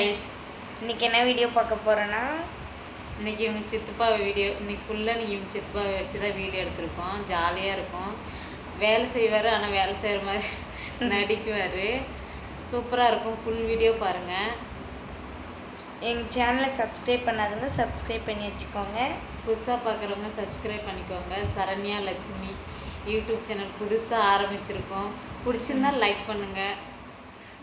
Guys இன்னைக்கு என்ன video பார்க்க போறோன்னா இன்னைக்கு இவங்க சித்தப்பாவை வீடியோ இன்னைக்கு ஃபுல்லாக இன்னைக்கு இவங்க சித்தப்பாவை வச்சு தான் வீடியோ எடுத்திருக்கோம். ஜாலியாக இருக்கும். வேலை செய்வார் ஆனால் வேலை செய்கிற மாதிரி நடிக்குவார். சூப்பராக இருக்கும். ஃபுல் வீடியோ பாருங்கள் எங்க சேனலை சப்ஸ்கிரைப் பண்ணாதவங்க சப்ஸ்கிரைப் பண்ணி வச்சுக்கோங்க. புதுசாக பார்க்குறவங்க சப்ஸ்கிரைப் பண்ணிக்கோங்க. சரண்யா லட்சுமி யூடியூப் சேனல் புதுசாக ஆரம்பிச்சிருக்கோம். பிடிச்சிருந்தா லைக் பண்ணுங்கள்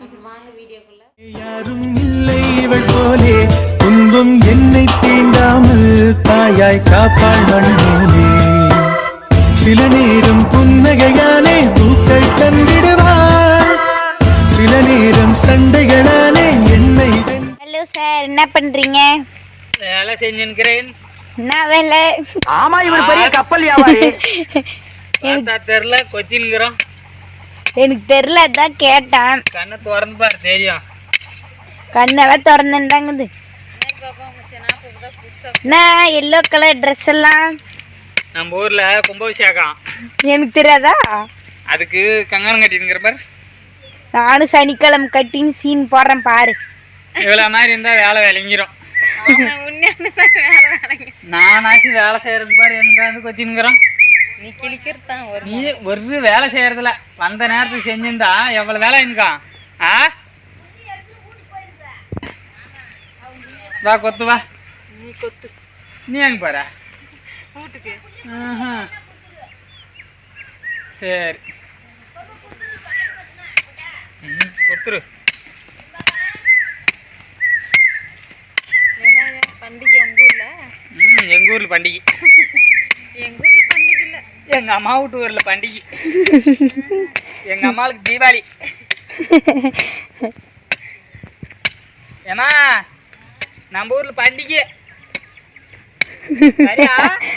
வாங்க வீடியோக்குள்ளே. யாரும் இல்லை இவள் போலே. துன்பம் என்னை தீண்டாமல் தாயாய் காப்பாள் மண்ணிலே சில நேரம் புன்னகையாலே பூக்கள் தந்திடுவாள். சில நேரம் சண்டைகளாலே என்னை ஹலோ சார் என்ன பண்றீங்க? வேலை செஞ்சுக்கிறேன் என்ன வேலை? ஆமா இவர் பெரிய கப்பல் வியாபாரி. தெரியல கொச்சின்கிறோம் எனக்கு தெரியல அதான் கேட்டேன். கண்ணை திறந்து பாரு தெரியும். கண்ணெல்லாம் திறந்துட்டாங்குது. என்ன எல்லோ கலர் ட்ரெஸ் எல்லாம். நம்ம ஊர்ல கும்பாபிஷேகம். எனக்கு தெரியாதா? அதுக்கு கங்கணம் கட்டினுங்கிற பாரு நானும் சனிக்கிழமை கட்டின்னு சீன் போடுறேன் பாரு. இவ்வளவு மாதிரி இருந்தா வேலை விளங்கிரும். நானாச்சும் வேலை செய்யறது பாரு எங்க வந்து கொச்சின்கிறோம் நீ கிளிக்கிறது தான் ஒரு நீ ஒரு வேலை செய்யறதுல வந்த நேரத்துக்கு செஞ்சிருந்தா எவ்வளவு வேலை இருக்கா ஆ? வா கொத்து வா. நீ கொத்து. நீ எங்க போற? வீட்டுக்கு. சரி. ஏன்னா பண்டிகை உங்க ஊர்ல? ம் எங்க ஊர்ல பண்டிகை. எங்க ஊர்ல எங்க அம்மா வீட்டு ஊர்ல பண்டிகை. எங்க அம்மாவுக்கு தீபாவளி ஏமா நம்ம ஊர்ல பண்டிகை. சரியா?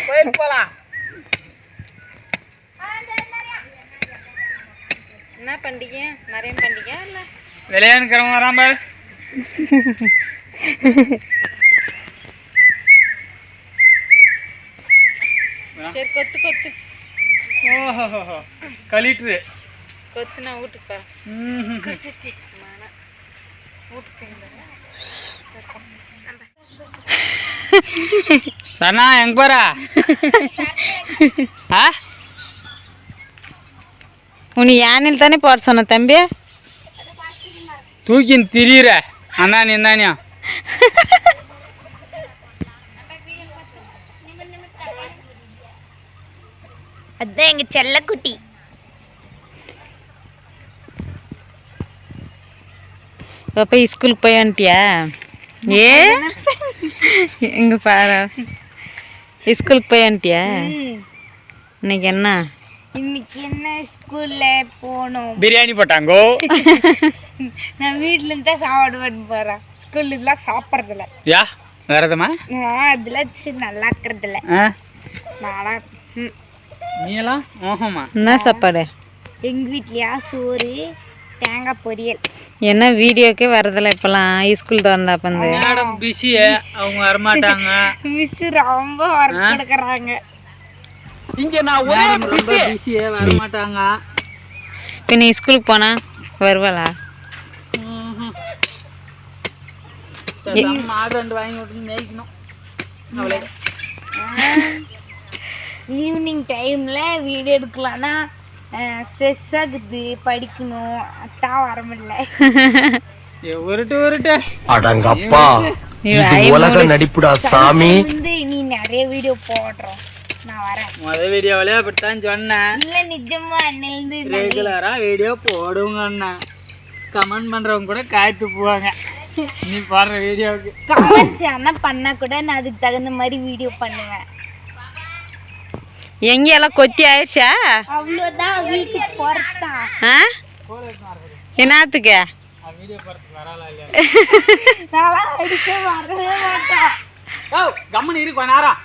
கோயிலுக்கு போலாம். என்ன பண்டிகை? மறையம் பண்டிகை இல்ல? விளையாடுக்கிறவங்க வரான் பாரு. சரி கொத்து கொத்து. ஓஹோ கலிட்டுரு கொத்து நான் வீட்டுக்கு போறேன் ம்ஹும். சனா எங்க போறா? ஆ? உனி யானையில் தானே போட சொன்ன தம்பி? தூக்கின்னு திரியிற அந்தானி இந்தானியா அதான் எங்க செல்லக்குட்டி. பாப்பா ஸ்கூலுக்கு போய் வந்துட்டியா? ஏ? எங்க பாரு. ஸ்கூலுக்கு போய் வந்துட்டியா? இன்னைக்கு என்ன? இன்னைக்கு என்ன ஸ்கூல்ல போகணும் பிரியாணி போட்டாங்கோ? நான் வீட்ல இருந்து தான் சாப்பாடு பண்ணி போறேன். ஸ்கூல்ல இதெல்லாம் சாப்பிட்றதில்ல. யா? வேறதுமா நான் அதெல்லாம் சரி நல்லா இருக்கிறதில்ல நானா ஓஹமா என்ன சாப்பாடு? எங்க வீட்லயா? சோறு தேங்காய் பொரியல். என்ன வீடியோக்கே வரதில்ல இப்பெல்லாம் ஸ்கூல் திறந்தா மேடம் பிஸி அவங்க வரமாட்டாங்க. மிஸ் ரொம்ப ஒர்க் கொடுக்குறாங்க மேடம் ரொம்ப பிஸி வரமாட்டாங்க. இப்போ நீ ஸ்கூலுக்கு போனா வருவாளா? மாடு ரெண்டு வாங்கி விட்டு மேய்க்கணும். அவ்வளோ ஈவினிங் டைம்ல வீடியோ எடுக்கலாம்னா ஸ்ட்ரெஸ் ஆகுது படிக்கணும். அதான் வர முடியல. உருட்டு உருட்டு. அடங்கப்பா. உலக நடிப்புடா சாமி. வந்து நீ நிறைய வீடியோ போடுறோம். நான் வரேன். முத வீடியோவிலே அப்படித்தான் சொன்னேன். இல்ல நிஜமா அன்னிலிருந்து ரெகுலரா வீடியோ போடுங்க அண்ணா கமெண்ட் பண்றவங்க கூட காய்த்து போவாங்க. நீ போடுற வீடியோவுக்கு கமெண்ட்ஸ் ஆனா பண்ணா கூட நான் அதுக்கு தகுந்த மாதிரி வீடியோ பண்ணுவேன். எங்கெல்லாம் கொத்தி ஆயிடுச்சா? அவ்வளோதான் வீட்டுக்கு போறதா? ஆ? என்னத்துக்கு? வீடியோ போடுறதுக்கு வராளா இல்லையா நான் அடிக்க வரவே மாட்டேன். ஓ கம்மன் இரு கொஞ்ச நேரம்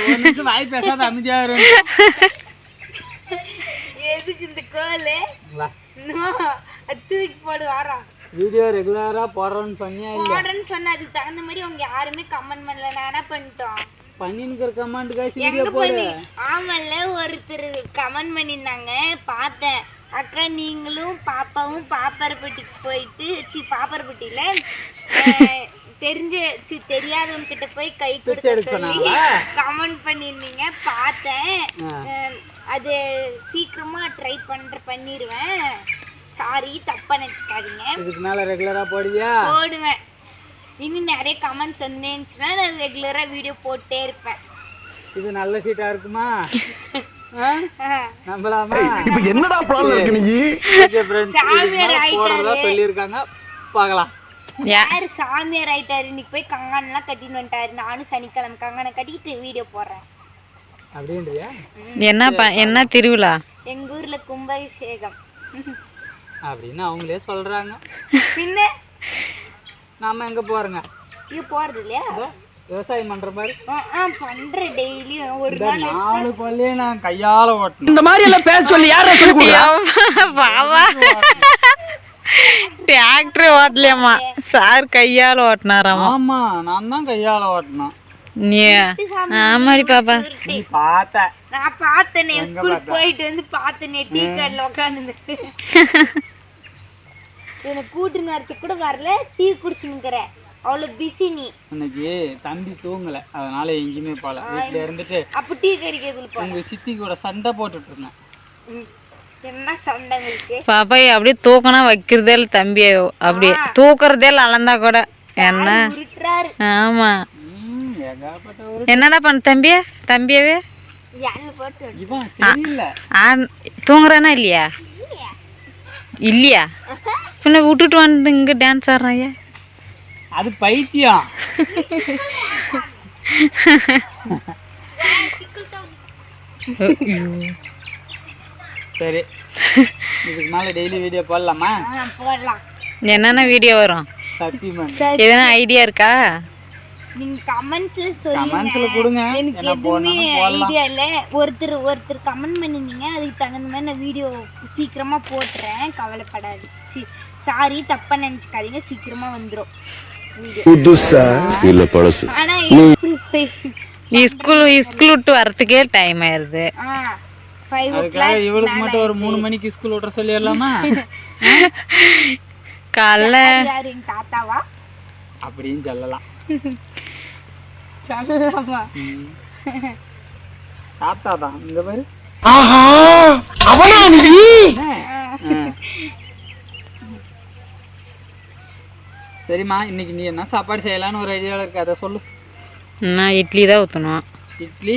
ஒரு நிமிஷம் வாய் பேசாத அமைதியா வரும் எதுக்கு இந்த கோலு? தூக்கி போடு வாரம் வீடியோ ரெகுலரா போடுறோன்னு சொன்னியா இல்ல போடுறேன்னு சொன்ன அதுக்கு தகுந்த மாதிரி அவங்க யாருமே கமெண்ட் பண்ணல. நான் என்ன பண்ணிட்டோம். பண்ணினுக்கிற கமெண்ட் காய்ச்சி எங்க வீடியோ போடு. ஆமால்ல ஒருத்தர் கமெண்ட் பண்ணியிருந்தாங்க. பார்த்தேன். அக்கா நீங்களும் பாப்பாவும் பாப்பரப்பட்டிக்கு போயிட்டு சி பாப்பரப்பட்டியில தெரிஞ்ச சி தெரியாதவங்க கிட்ட போய் கை எடுக்க சொல்லி? கமெண்ட் பண்ணியிருந்தீங்க. பார்த்தேன். அது சீக்கிரமா ட்ரை பண்ற பண்ணிடுவேன் சாரி தப்பா நினச்சிக்காதீங்க. இதுக்கு மேல ரெகுலரா போடுவியா? போடுவேன். இன்னும் நிறைய கமெண்ட்ஸ் வந்துச்சுன்னா நான் ரெகுலரா வீடியோ போட்டே இருப்பேன். இது நல்ல சீட்டா இருக்குமா? நம்பலாமா? இப்ப என்னடா பிளான் இருக்கு நீ? சொல்லியிருக்காங்க. பார்க்கலாம். யாரு சாமியார் ஆயிட்டாரு? இன்னைக்கு போய் கங்கானெல்லாம் கட்டிட்டு வந்துட்டாரு. நானும் சனிக்கிழமை கங்கானை கட்டிட்டு வீடியோ போடுறேன். அப்படின்றியா? என்ன திருவிழா? எங்க ஊர்ல கும்பாபிஷேகம். அப்படின்னு அவங்களே சொல்றாங்க. பின்ன? நாம எங்க போறோங்க? இது போறது இல்லையா? விவசாயம் பண்ற மாதிரி. பண்றேன் டெய்லியும் ஒரு நாலு கொல்லையே நான் கையால ஓட்டணும். இந்த மாதிரி எல்லாம் பேச சொல்லி யாரா? பாவா டிராக்டர் ஓட்டலையாம்மா. சார் கையால ஓட்டினாராமா ஆமா நான் தான் கையால ஓட்டணும். நீ ஆமாடி பாப்பா. நீ பார்த்த. நான் பார்த்தேனே ஸ்கூல் போயிட்டு வந்து பார்த்தேனே டீ கடையில் உட்காந்து எனக்கு கூட்டு நேரத்துக்கு கூட வரல டீ குடிச்சுன்னுக்கிறேன் அவ்வளோ பிஸி நீ. இன்னைக்கு தம்பி தூங்கல அதனால எங்கேயுமே போகல வீட்டுல இருந்துட்டு அப்போ டீ கடிக்கிறதுல போ உங்க சித்தி கூட சண்டை போட்டுட்டு இருந்தேன். ம். என்ன சண்டை பாப்பா அப்படியே தூக்கினா வைக்கிறதே இல்லை தம்பி அப்படியே தூக்குறதே இல்லை அளந்தா கூட. என்ன? ஆமா. என்னடா பண்ண தம்பியா? தம்பியாவே? தூங்குறானா இல்லையா? இல்லையா. பின்ன விட்டுட்டு வந்து இங்கே டான்ஸ் ஆடுறாயா? அது பைத்தியம். சரி. இதுக்கு மேல டெய்லி வீடியோ போடலாமா? போடலாம் என்னென்ன வீடியோ வரும்? எதனா ஐடியா இருக்கா? நீங்க கமெண்ட்ஸ்ல சொல்லுங்க. கொடுங்க. எனக்கு என்ன எதுவுமே ஐடியா இல்ல. ஒருத்தர் ஒருத்தர் கமெண்ட் பண்ணிருந்தீங்க அதுக்கு தகுந்த மாதிரி நான் வீடியோ சீக்கிரமா போட்டுறேன். கவலைப்படாது சாரி தப்பா நினைச்சுக்காதீங்க. சீக்கிரமா வந்துரும். புதுசா இல்ல பழசு. நீ ஸ்கூல் ஸ்கூல் விட்டு வரத்துக்கே டைம் ஆயிருது. இவளுக்கு மட்டும் ஒரு மூணு மணிக்கு ஸ்கூல் விட்ற சொல்லிடலாமா? காலைல தாத்தாவா? அப்படின்னு சொல்லலாம். சொல்லலாமா. தாத்தா தான். ஆஹா அவனா நீ என்ன? ஆ. சரிம்மா இன்னைக்கு நீ என்ன சாப்பாடு செய்யலாம்னு ஒரு ஐடியாவில் இருக்கு அதை சொல்லு. நான் இட்லி தான் ஊற்றணும் இட்லி?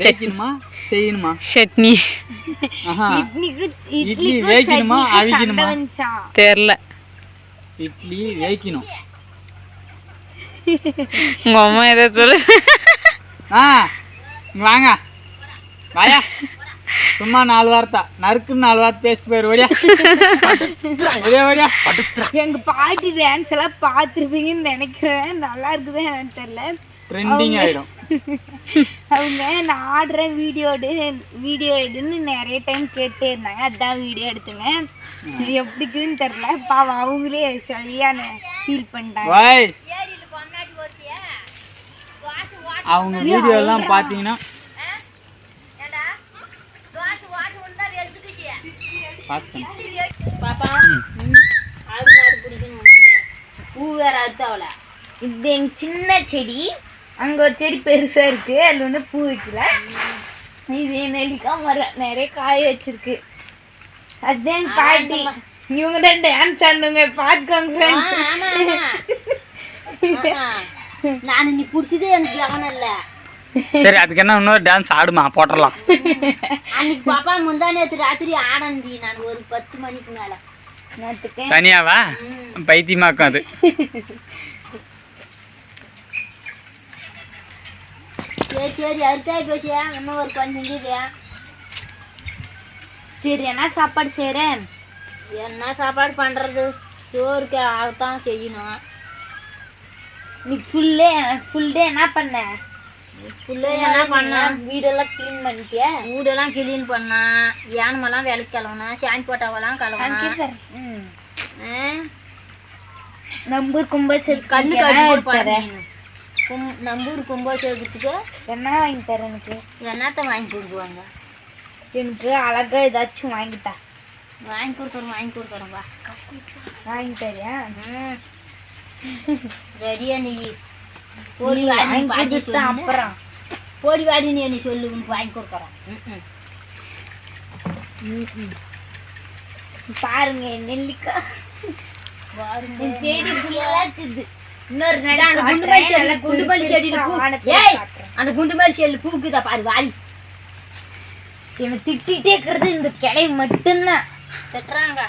வேக்கணுமா செய்யணுமா? சட்னி. இட்லி அவிக்கணுமா? வந்துச்சான் தெரில. இட்லி வேக்கணும் உங்க அம்மா ஏதோ சொல்லு. ஆ வாங்க. வாயா. சும்மா நாலு வார்த்தை. நறுக்குன்னு நாலு வார்த்தை பேசிட்டு போயிரு ஓடியா? ஓடியா எங்க பாட்டி டான்ஸ் எல்லாம் பார்த்துருப்பீங்கன்னு நினைக்கிறேன். நல்லா இருக்குதா என்னன்னு தெரியல. ட்ரெண்டிங் ஆயிடும். அவங்க நான் ஆடுறேன் வீடியோ எடு வீடியோ எடுன்னு நிறைய டைம் கேட்டே இருந்தாங்க. அதான் வீடியோ எடுத்துங்க இது எப்படிக்குன்னு தெரில பாவம் அவங்களே சரியான ஃபீல் பண்ணிட்டாங்க. வாய். அவங்க வீடியோ எல்லாம் பார்த்தீங்கன்னா பாஸ் பண்ணு. பாப்பா ஆடு மாடு பிடிக்கணும் பூ வேற அறுத்தாவல இது எங்க சின்ன செடி. அங்க ஒரு செடி பெருசா இருக்கு. அதுல வந்து பூ வைக்கல. இது நெல்லிக்காய் மரம் நிறைய காய வச்சிருக்கு. அதுதான் பாட்டி. இவங்க தான் டான்ஸ் ஆடுங்க பார்த்துக்கோங்க நான் நீ பிடிச்சதே எனக்கு கவனம் இல்லை சரி அதுக்கு என்ன இன்னொரு டான்ஸ் ஆடுமா? போட்டுடலாம். அன்னைக்கு பாப்பா முந்தா நேற்று ராத்திரி ஆடந்தி நான் ஒரு பத்து மணிக்கு மேல. தனியாவா? பைத்தியமாக்கும் அது. சரி சரி அறுத்தாய் போச்சியா இன்னும் ஒரு கொஞ்சம் இருக்குதா சரி என்ன சாப்பாடு செய்கிறேன் என்ன சாப்பாடு பண்ணுறது சோறுக்கு அதுதான் செய்யணும். நீ ஃபுல்லே ஃபுல் டே என்ன பண்ண? வீடெல்லாம் க்ளீன் பண்ணிட்டியா? வீடெல்லாம் கிளீன் பண்ணா யானமெல்லாம் வேலைக்கு கழுவணும் சாணி போட்டாவெல்லாம் கழுவணும் நம்பூர் கும்பசரி கண்ணு கடிச்சு போடுறேன் கும் நம்பூர் கும்பாபிஷேகத்துக்கு என்ன வாங்கி தரேன் எனக்கு? என்னத்த வாங்கி கொடுக்குவாங்க? எனக்கு அழகா ஏதாச்சும் வாங்கித்தா வாங்கி கொடுக்குறோம் வாங்கி கொடுக்குறோம் வா. வாங்கி தரியா ரெடியா நீ. போடி வாடி வாங்கி பாட்டி கொடுத்தா சொல்லு. அப்புறம். போடி வாடி நீ நீ சொல்லு உனக்கு வாங்கி கொடுக்குறோம் பாருங்க நெல்லிக்காய் பாருங்க. செடி இருக்குது இன்னொரு இதான் அந்த குண்டு மல்லி செடி பூ. ஏய் அந்த குண்டு மல்லி செடியில பூக்குதா பாரு வாடி. இவன் திட்டிகிட்டே இருக்கிறது இந்த கிளை மட்டும்தான். திட்டுறாங்க.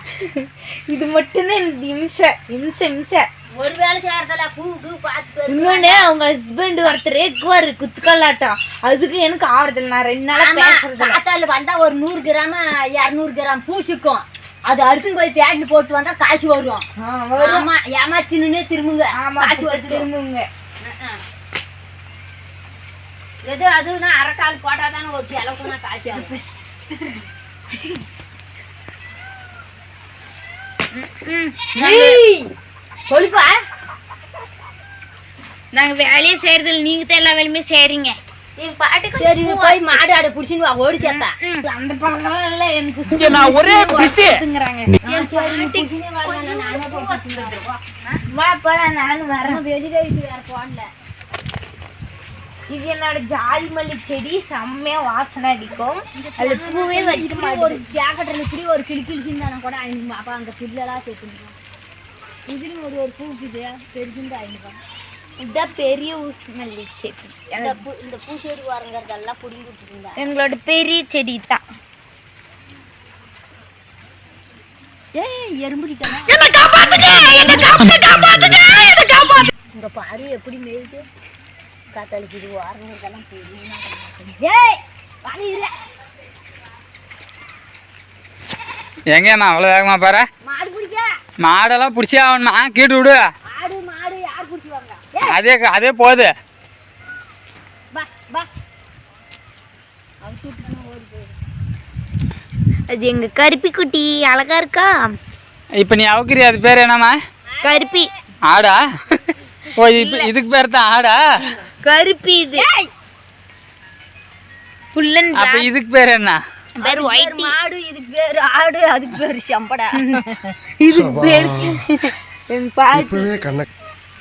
இது மட்டும்தான் இம்சை இம்சை. ஒரு வேலை செய்யறதில்ல பூக்கு பார்த்து இன்னொன்னு அவங்க ஹஸ்பண்ட் ஒருத்தர் இருக்குவாரு குத்துக்கல்லாட்டம் அதுக்கு எனக்கு ஆவறதில்ல நான் ரெண்டு நாளா பேசுறது வந்தா ஒரு நூறு கிராம் இரநூறு கிராம் பூ சிக்கும். அது அறுத்துன்னு போய் பேக்கெட் போட்டு வந்தா காசு வரும். ஆமா ஏமாத்தினுன்னே திரும்புங்க. காசு வருது திரும்புங்க. எது அதுனா அரைக்கால் போட்டா தானே ஒரு செலவுக்குனா காசு ஆகும் கொழுப்பா நாங்க வேலையே செய்யறதில்ல. நீங்க தான் எல்லா வேலையுமே போடல. இது என்னோட ஜாதி மல்லி செடி செம்மையா வாசனை அடிக்கும். அதுல பூவே ஒரு ஜாக்கெட்டில் இப்படி ஒரு கிளி கிழிச்சிருந்தானா கூட ஐநூறு அப்போ அந்த பில்லெல்லாம் சேர்த்துருக்கோம் இதுன்னு ஒரு ஒரு பூ இருக்குது. பெருசுந்து ஐநூறு இதுதான் பெரிய ஊசி மல்லி செடி. இந்த பூ இந்த பூ செடி வரங்கிறதெல்லாம் பிடிங்கி விட்டுருந்தா எங்களோட பெரிய செடி தான். இங்க பாரு எப்படி மேயுது. காத்தாளுக்கு இது வாரங்கிறதெல்லாம் பெரிய இல்ல எங்கேம்மா அவ்வளோ வேகமா பாரு. மாடு பிடிக்க. மாடெல்லாம் பிடிச்சே ஆகணுமா கீட்டு விடு ஆடு மாடு யார் பிடிச்சுவாங்க அதே அதே போகுது பா பா அவுத்து விட்டுனா ஓடி போயிடும் அது எங்க கருப்பி குட்டி அழகா இருக்கா? இப்போ நீ அவுக்கிறிய? அது பேர் என்னம்மா? கருப்பி. ஆடா. ஓ இப்போ இதுக்கு பேர் தான் ஆடா. கருப்பி இது. ஃபுல் அண்ட் அப்போ இதுக்கு பேர் என்ன? பேர் ஒயிட் மாடு இதுக்கு பேர் ஆடு அதுக்கு பேர் செம்படா. இது பேர் பாட்டி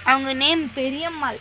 அவங்க நேம் பெரியம்மாள்.